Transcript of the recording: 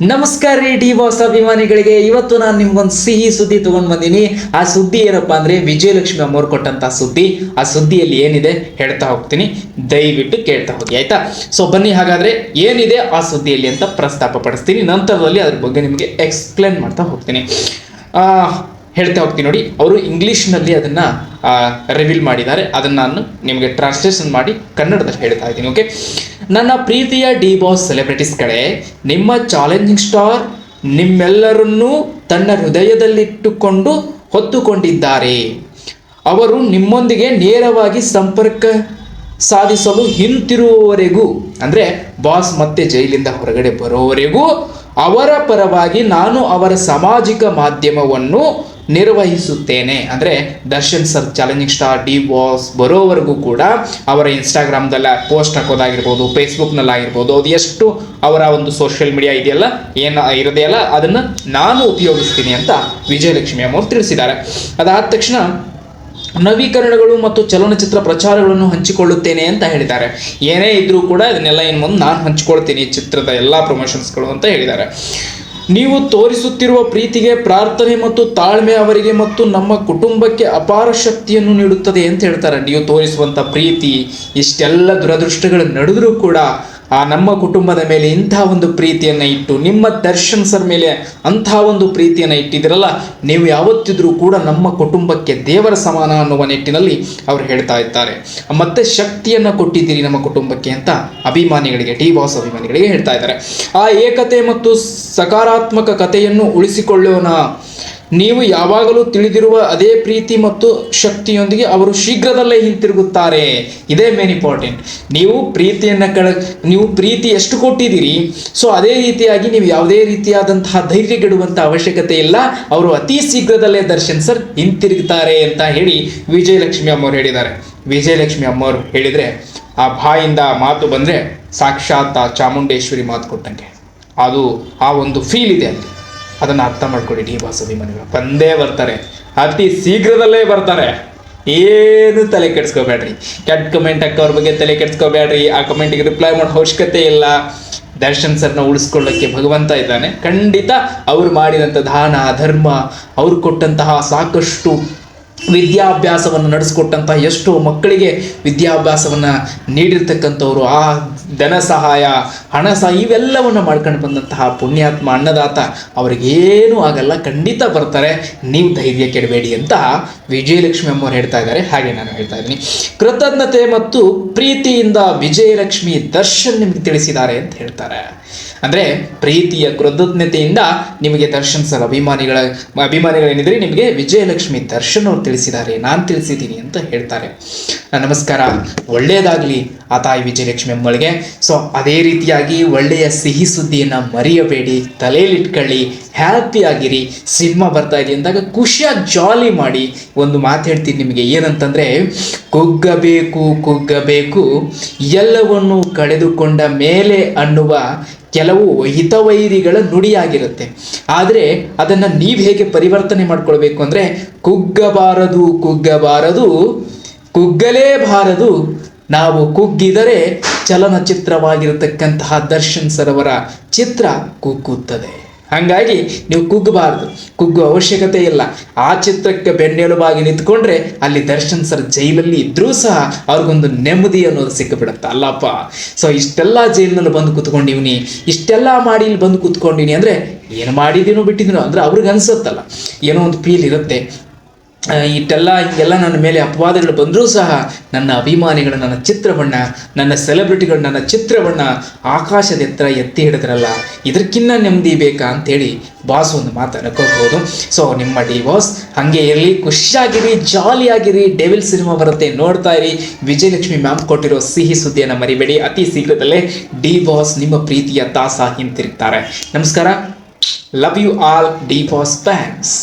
ನಮಸ್ಕಾರ ರೀ D boss ಅಭಿಮಾನಿಗಳಿಗೆ. ಇವತ್ತು ನಾನು ನಿಮ್ಗೊಂದು ಸಿಹಿ ಸುದ್ದಿ ತಗೊಂಡ್ ಬಂದೀನಿ. ಆ ಸುದ್ದಿ ಏನಪ್ಪಾ ಅಂದ್ರೆ ವಿಜಯಲಕ್ಷ್ಮಿ ಅಮ್ಮವ್ರು ಕೊಟ್ಟಂತ ಸುದ್ದಿ. ಆ ಸುದ್ದಿಯಲ್ಲಿ ಏನಿದೆ ಹೇಳ್ತಾ ಹೋಗ್ತೀನಿ. ದಯವಿಟ್ಟು ಕೇಳ್ತಾ ಹೋಗಿ ಆಯ್ತಾ? ಸೊ ಬನ್ನಿ ಹಾಗಾದ್ರೆ ಏನಿದೆ ಆ ಸುದ್ದಿಯಲ್ಲಿ ಅಂತ ಪ್ರಸ್ತಾಪ ಪಡಿಸ್ತೀನಿ. ನಂತರದಲ್ಲಿ ಅದ್ರ ಬಗ್ಗೆ ನಿಮಗೆ ಎಕ್ಸ್ಪ್ಲೇನ್ ಮಾಡ್ತಾ ಹೋಗ್ತೀನಿ. ಆ, ಹೇಳ್ತಾ ಹೋಗ್ತೀನಿ ನೋಡಿ. ಅವರು ಇಂಗ್ಲೀಷ್ನಲ್ಲಿ ಅದನ್ನ ರಿವೀಲ್ ಮಾಡಿದ್ದಾರೆ. ಅದನ್ನ ನಾನು ನಿಮಗೆ ಟ್ರಾನ್ಸ್ಲೇಷನ್ ಮಾಡಿ ಕನ್ನಡದಲ್ಲಿ ಹೇಳ್ತಾ ಇದ್ದೀನಿ ಓಕೆ ನನ್ನ ಪ್ರೀತಿಯ ಡಿ ಬಾಸ್ ಸೆಲೆಬ್ರಿಟೀಸ್ ಕಡೆ ನಿಮ್ಮ ಚಾಲೆಂಜಿಂಗ್ ಸ್ಟಾರ್ ನಿಮ್ಮೆಲ್ಲರನ್ನೂ ತನ್ನ ಹೃದಯದಲ್ಲಿಟ್ಟುಕೊಂಡು ಹೊತ್ತುಕೊಂಡಿದ್ದಾರೆ. ಅವರು ನಿಮ್ಮೊಂದಿಗೆ ನೇರವಾಗಿ ಸಂಪರ್ಕ ಸಾಧಿಸಲು ಹಿಂತಿರುವವರೆಗೂ ಅಂದರೆ ಬಾಸ್ ಮತ್ತೆ ಜೈಲಿಂದ ಹೊರಗಡೆ ಬರೋವರೆಗೂ, ಅವರ ಪರವಾಗಿ ನಾನು ಅವರ ಸಾಮಾಜಿಕ ಮಾಧ್ಯಮವನ್ನು ನಿರ್ವಹಿಸುತ್ತೇನೆ. ಅಂದರೆ Darshan sir, challenging star, D boss ಬರೋವರೆಗೂ ಕೂಡ ಅವರ ಇನ್ಸ್ಟಾಗ್ರಾಮ್ದಲ್ಲ ಪೋಸ್ಟ್ ಹಾಕೋದಾಗಿರ್ಬೋದು ಫೇಸ್ಬುಕ್ನಲ್ಲಾಗಿರ್ಬೋದು ಅದು ಎಷ್ಟು ಅವರ ಒಂದು ಸೋಷಿಯಲ್ ಮೀಡಿಯಾ ಇದೆಯಲ್ಲ, ಏನು ಇರೋದೆಯಲ್ಲ ಅದನ್ನು ನಾನು ಉಪಯೋಗಿಸ್ತೀನಿ ಅಂತ ವಿಜಯಲಕ್ಷ್ಮಿ ಅಮ್ಮವ್ರು ತಿಳಿಸಿದ್ದಾರೆ. ಅದಾದ ತಕ್ಷಣ ನವೀಕರಣಗಳು ಮತ್ತು ಚಲನಚಿತ್ರ ಪ್ರಚಾರಗಳನ್ನು ಹಂಚಿಕೊಳ್ಳುತ್ತೇನೆ ಅಂತ ಹೇಳಿದ್ದಾರೆ. ಏನೇ ಇದ್ರೂ ಕೂಡ ಇದನ್ನೆಲ್ಲ ಏನು ಮುಂದೆ ನಾನು ಹಂಚಿಕೊಳ್ತೀನಿ, ಚಿತ್ರದ ಎಲ್ಲ ಪ್ರಮೋಷನ್ಸ್ಗಳು ಅಂತ ಹೇಳಿದ್ದಾರೆ. ನೀವು ತೋರಿಸುತ್ತಿರುವ ಪ್ರೀತಿಗೆ ಪ್ರಾರ್ಥನೆ ಮತ್ತು ತಾಳ್ಮೆ ಅವರಿಗೆ ಮತ್ತು ನಮ್ಮ ಕುಟುಂಬಕ್ಕೆ ಅಪಾರ ಶಕ್ತಿಯನ್ನು ನೀಡುತ್ತದೆ ಅಂತ ಹೇಳ್ತಾರೆ. ನೀವು ತೋರಿಸುವಂಥ ಪ್ರೀತಿ, ಇಷ್ಟೆಲ್ಲ ದುರದೃಷ್ಟಗಳು ನಡೆದರೂ ಕೂಡ ಆ ನಮ್ಮ ಕುಟುಂಬದ ಮೇಲೆ ಇಂಥ ಒಂದು ಪ್ರೀತಿಯನ್ನು ಇಟ್ಟು, ನಿಮ್ಮ ದರ್ಶನ್ ಸರ್ ಮೇಲೆ ಅಂಥ ಒಂದು ಪ್ರೀತಿಯನ್ನು ಇಟ್ಟಿದ್ದೀರಲ್ಲ, ನೀವು ಯಾವತ್ತಿದ್ರೂ ಕೂಡ ನಮ್ಮ ಕುಟುಂಬಕ್ಕೆ ದೇವರ ಸಮಾನ ಅನ್ನುವ ನಿಟ್ಟಿನಲ್ಲಿ ಅವರು ಹೇಳ್ತಾ ಇದ್ದಾರೆ. ಮತ್ತೆ ಶಕ್ತಿಯನ್ನು ಕೊಟ್ಟಿದ್ದೀರಿ ನಮ್ಮ ಕುಟುಂಬಕ್ಕೆ ಅಂತ ಅಭಿಮಾನಿಗಳಿಗೆ ಟಿ ಬಾಸ್ ಅಭಿಮಾನಿಗಳಿಗೆ ಹೇಳ್ತಾ ಇದ್ದಾರೆ. ಆ ಏಕತೆ ಮತ್ತು ಸಕಾರಾತ್ಮಕ ಕಥೆಯನ್ನು ಉಳಿಸಿಕೊಳ್ಳೋಣ. ನೀವು ಯಾವಾಗಲೂ ತಿಳಿದಿರುವ ಅದೇ ಪ್ರೀತಿ ಮತ್ತು ಶಕ್ತಿಯೊಂದಿಗೆ ಅವರು ಶೀಘ್ರದಲ್ಲೇ ಹಿಂತಿರುಗುತ್ತಾರೆ. ಇದೇ ಮೇನ್ ಇಂಪಾರ್ಟೆಂಟ್ ನೀವು ಪ್ರೀತಿಯನ್ನು ಕಳ, ನೀವು ಪ್ರೀತಿ ಎಷ್ಟು ಕೊಟ್ಟಿದ್ದೀರಿ, ಸೊ ಅದೇ ರೀತಿಯಾಗಿ ನೀವು ಯಾವುದೇ ರೀತಿಯಾದಂತಹ ಧೈರ್ಯಗೆಡುವಂಥ ಅವಶ್ಯಕತೆ ಇಲ್ಲ. ಅವರು ಅತಿ ಶೀಘ್ರದಲ್ಲೇ ದರ್ಶನ್ ಸರ್ ಹಿಂತಿರುಗುತ್ತಾರೆ ಅಂತ ಹೇಳಿ ವಿಜಯಲಕ್ಷ್ಮಿ ಅಮ್ಮವ್ರು ಹೇಳಿದ್ದಾರೆ. ವಿಜಯಲಕ್ಷ್ಮಿ ಅಮ್ಮವ್ರು ಹೇಳಿದರೆ, ಆ ಬಾಯಿಂದ ಮಾತು ಬಂದರೆ ಸಾಕ್ಷಾತ್ ಆ ಚಾಮುಂಡೇಶ್ವರಿ ಮಾತು ಕೊಟ್ಟಂಗೆ. ಅದು ಆ ಒಂದು ಫೀಲ್ ಇದೆ ಅಲ್ಲಿ. ಅದನ್ನು ಅರ್ಥ ಮಾಡ್ಕೊಳ್ಳಿ, ಡಿ ಬಾಸ್ ಅಭಿಮಾನಿಗಳು ಬಂದೇ ಬರ್ತಾರೆ. ಅತಿ ಶೀಘ್ರದಲ್ಲೇ ಬರ್ತಾರೆ. ಏನು ತಲೆ ಕೆಡ್ಸ್ಕೋಬೇಡ್ರಿ. ಕೆಟ್ಟ ಕಮೆಂಟ್ ಹಾಕೋರ ಬಗ್ಗೆ ತಲೆ ಕೆಡ್ಸ್ಕೋಬೇಡ್ರಿ. ಆ ಕಮೆಂಟಿಗೆ ರಿಪ್ಲೈ ಮಾಡೋ ಅವಶ್ಯಕತೆ ಇಲ್ಲ. ದರ್ಶನ್ ಸರ್ನ ಉಳಿಸ್ಕೊಳ್ಳೋಕ್ಕೆ ಭಗವಂತ ಇದ್ದಾನೆ. ಖಂಡಿತ ಅವ್ರು ಮಾಡಿದಂಥ ದಾನ, ಧರ್ಮ, ಅವ್ರು ಕೊಟ್ಟಂತಹ ಸಾಕಷ್ಟು ವಿದ್ಯಾಭ್ಯಾಸವನ್ನು ನಡೆಸ್ಕೊಟ್ಟಂತಹ ಎಷ್ಟೋ ಮಕ್ಕಳಿಗೆ ವಿದ್ಯಾಭ್ಯಾಸವನ್ನು ನೀಡಿರ್ತಕ್ಕಂಥವ್ರು ಆ ಧನ ಸಹಾಯ, ಹಣ ಸಹಾಯ, ಇವೆಲ್ಲವನ್ನು ಮಾಡ್ಕೊಂಡು ಬಂದಂತಹ ಪುಣ್ಯಾತ್ಮ, ಅನ್ನದಾತ ಅವ್ರಿಗೇನೂ ಆಗಲ್ಲ. ಖಂಡಿತ ಬರ್ತಾರೆ. ನೀವು ಧೈರ್ಯ ಕೆಡಬೇಡಿ ಅಂತ ವಿಜಯಲಕ್ಷ್ಮಿ ಅಮ್ಮವ್ರು ಹೇಳ್ತಾ ಇದ್ದಾರೆ. ಹಾಗೆ ನಾನು ಹೇಳ್ತಾ ಇದ್ದೀನಿ. ಕೃತಜ್ಞತೆ ಮತ್ತು ಪ್ರೀತಿಯಿಂದ ವಿಜಯಲಕ್ಷ್ಮಿ ದರ್ಶನ್ ನಿಮ್ಗೆ ತಿಳಿಸಿದ್ದಾರೆ ಅಂತ ಹೇಳ್ತಾರೆ. ಅಂದರೆ ಪ್ರೀತಿಯ ಕೃತಜ್ಞತೆಯಿಂದ ನಿಮಗೆ ದರ್ಶನ್ ಸರ್ ಅಭಿಮಾನಿಗಳ, ಅಭಿಮಾನಿಗಳೇನಿದ್ರೆ, ನಿಮಗೆ ವಿಜಯಲಕ್ಷ್ಮಿ ದರ್ಶನ್ ಅವ್ರು ತಿಳಿಸಿದ್ದಾರೆ, ನಾನು ತಿಳಿಸಿದ್ದೀನಿ ಅಂತ ಹೇಳ್ತಾರೆ. ನಮಸ್ಕಾರ. ಒಳ್ಳೆಯದಾಗಲಿ ಆ ತಾಯಿ ವಿಜಯಲಕ್ಷ್ಮಿ ಅಮ್ಮಳಿಗೆ. ಸೊ ಅದೇ ರೀತಿಯಾಗಿ ಒಳ್ಳೆಯ ಸಿಹಿ ಸುದ್ದಿಯನ್ನು ಮರೆಯಬೇಡಿ ತಲೆಯಲ್ಲಿಟ್ಕೊಳ್ಳಿ ಹ್ಯಾಪಿ ಆಗಿರಿ, ಸಿನಿಮಾ ಬರ್ತಾ ಇದೆ ಅಂದಾಗ ಖುಷಿಯಾಗಿ ಜಾಲಿ ಮಾಡಿ ಒಂದು ಮಾತು ಹೇಳ್ತೀನಿ ನಿಮಗೆ, ಏನಂತಂದರೆ, ಕುಗ್ಗಬೇಕು ಕುಗ್ಗಬೇಕು, ಎಲ್ಲವನ್ನು ಕಳೆದುಕೊಂಡ ಮೇಲೆ ಅನ್ನುವ ಕೆಲವು ಹಿತವೈರಿಗಳ ನುಡಿಯಾಗಿರುತ್ತೆ. ಆದರೆ ಅದನ್ನು ನೀವು ಹೇಗೆ ಪರಿವರ್ತನೆ ಮಾಡ್ಕೊಳ್ಬೇಕು ಅಂದರೆ ಕುಗ್ಗಬಾರದು ಕುಗ್ಗಬಾರದು, ಕುಗ್ಗಲೇಬಾರದು. ನಾವು ಕುಗ್ಗಿದರೆ ಚಲನಚಿತ್ರವಾಗಿರತಕ್ಕಂತಹ ದರ್ಶನ್ ಸರವರ ಚಿತ್ರ ಕುಗ್ಗುತ್ತದೆ. ಹಾಗಾಗಿ ನೀವು ಕುಗ್ಗಬಾರದು. ಕುಗ್ಗು ಅವಶ್ಯಕತೆ ಇಲ್ಲ. ಆ ಚಿತ್ರಕ್ಕೆ ಬೆನ್ನೆಲುಬಾಗಿ ನಿಂತ್ಕೊಂಡ್ರೆ ಅಲ್ಲಿ ದರ್ಶನ್ ಸರ್ ಜೈಲಲ್ಲಿ ಇದ್ರೂ ಸಹ ಅವ್ರಿಗೊಂದು ನೆಮ್ಮದಿ ಅನ್ನೋದು ಸಿಕ್ಕಿಬಿಡುತ್ತೆ. ಅಲ್ಲಪ್ಪ. ಸೊ ಇಷ್ಟೆಲ್ಲ ಜೈಲಿನಲ್ಲಿ ಬಂದು ಕೂತ್ಕೊಂಡಿವ್ನಿ. ಇಷ್ಟೆಲ್ಲ ಮಾಡಿ ಇಲ್ಲಿ ಬಂದು ಕೂತ್ಕೊಂಡಿನಿ ಅಂದರೆ ಏನು ಮಾಡಿದೀನೋ ಬಿಟ್ಟಿದ್ದೀನೋ ಅಂದ್ರೆ ಅವ್ರಿಗೆ ಅನ್ಸುತ್ತಲ್ಲ ಏನೋ ಒಂದು ಫೀಲ್ ಇರುತ್ತೆ. ಆ, ಇಷ್ಟೆಲ್ಲ ಹಿಂಗೆಲ್ಲ ನನ್ನ ಮೇಲೆ ಅಪವಾದಗಳು ಬಂದರೂ ಸಹ ನನ್ನ ಅಭಿಮಾನಿಗಳು ನನ್ನ ಚಿತ್ರವನ್ನು ನನ್ನ ಸೆಲೆಬ್ರಿಟಿಗಳು ನನ್ನ ಚಿತ್ರವನ್ನು ಆಕಾಶದ ಎತ್ತರ ಎತ್ತಿ ಹಿಡಿದ್ರಲ್ಲ ಇದಕ್ಕಿನ್ನ ನೆಮ್ಮದಿ ಬೇಕಾ ಅಂತೇಳಿ ಬಾಸ್ ಒಂದು ಮಾತು ಅನ್ಕೋಬಹುದು ಸೊ ನಿಮ್ಮ ಡಿ ಬಾಸ್ ಹಾಗೆ ಇರಲಿ ಖುಷಿಯಾಗಿರಿ ಜಾಲಿಯಾಗಿರಿ ಡೆವಿಲ್ ಸಿನಿಮಾ ಬರುತ್ತೆ ನೋಡ್ತಾ ಇರಿ. ವಿಜಯಲಕ್ಷ್ಮಿ ಮ್ಯಾಮ್ ಕೊಟ್ಟಿರೋ ಸಿಹಿ ಸುದ್ದಿಯನ್ನು ಮರಿಬೇಡಿ. ಅತಿ ಶೀಘ್ರದಲ್ಲೇ ಡಿ ಬಾಸ್ ನಿಮ್ಮ ಪ್ರೀತಿಯ ದಾಸ ಹಿಂತಿರುಗ್ತಾರೆ. ನಮಸ್ಕಾರ. Love you all D boss thanks